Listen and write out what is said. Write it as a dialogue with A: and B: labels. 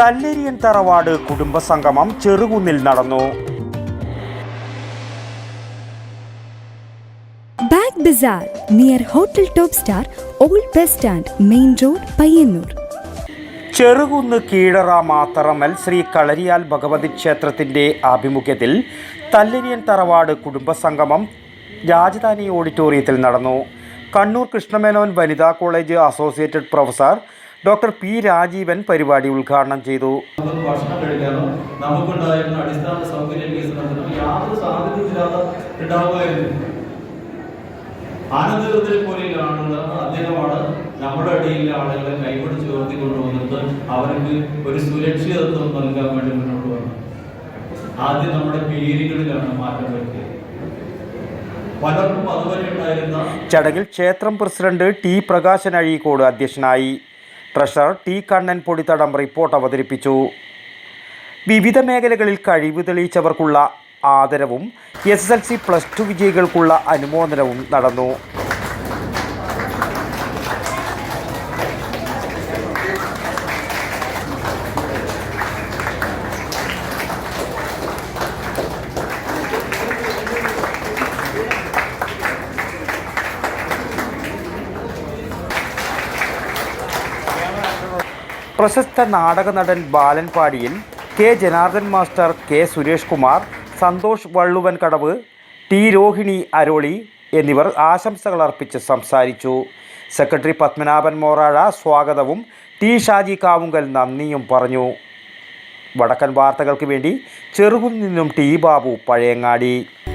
A: തല്ലേരിയൻ തറവാട് കുടുംബസംഗമം ചെറുകുന്നിൽ നടന്നു.
B: Bag bazaar near hotel top star old bus stand main road Payyanur.
A: Cherukunnu Keezhara Matharamal Shri Kalariyal Bhagavathi ക്ഷേത്രത്തിന്റെ ആഭിമുഖ്യത്തിൽ തല്ലരിയൻ തറവാട് കുടുംബസംഗമം രാജധാനി ഓഡിറ്റോറിയത്തിൽ നടന്നു. കണ്ണൂർ കൃഷ്ണമേനോൻ വനിതാ college associated professor doctor P Rajeevan പരിപാടി ഉദ്ഘാടനം ചെയ്തു.
C: ഭക്ഷണം കഴിക്കാനോ നമുക്കുണ്ടായിരുന്ന അടിസ്ഥാന സൗകര്യ വികസനത്തിനോ യാതൊരു സാധ്യതയില്ലാതെ ഉണ്ടാവുമായിരുന്നു. ആനന്ദത്തിൽ പോലെയുള്ള അദ്ദേഹമാണ് നമ്മുടെ അടിയിലെ ആളുകളെ കൈപിടിച്ച് ഉയർത്തിക്കൊണ്ടുവന്നിട്ട് അവർക്ക് ഒരു സുരക്ഷിതത്വം നൽകാൻ വേണ്ടി മുന്നോട്ട് വന്നു ആദ്യം നമ്മുടെ പേരുകളിലാണ് മാറ്റം വരുത്തിയത്. പലർക്കും അതുവരെ ഉണ്ടായിരുന്ന
A: ചടങ്ങിൽ ക്ഷേത്രം പ്രസിഡന്റ് ടി പ്രകാശൻ അഴീക്കോട് അധ്യക്ഷനായി. Treasurer T Kannan Poditthadam report അവതരിപ്പിച്ചു. വിവിധ മേഖലകളിൽ കഴിവ് തെളിയിച്ചവർക്കുള്ള ആദരവും S S L C plus two വിജയികൾക്കുള്ള അനുമോദനവും നടന്നു. പ്രശസ്ത നാടക നടൻ Balan പാടിയിൽ K Janardhan master K Suresh Kumar Santhosh Valluvan Kadavu T Rohini Aroli എന്നിവർ ആശംസകൾ അർപ്പിച്ച് സംസാരിച്ചു. സെക്രട്ടറി പത്മനാഭൻ മോറാഴ സ്വാഗതവും ടി ഷാജി കാവുങ്കൽ നന്ദിയും പറഞ്ഞു. വടക്കൻ വാർത്തകൾക്ക് വേണ്ടി ചെറുകുന്നിൽ നിന്നും ടി ബാബു പഴയങ്ങാടി.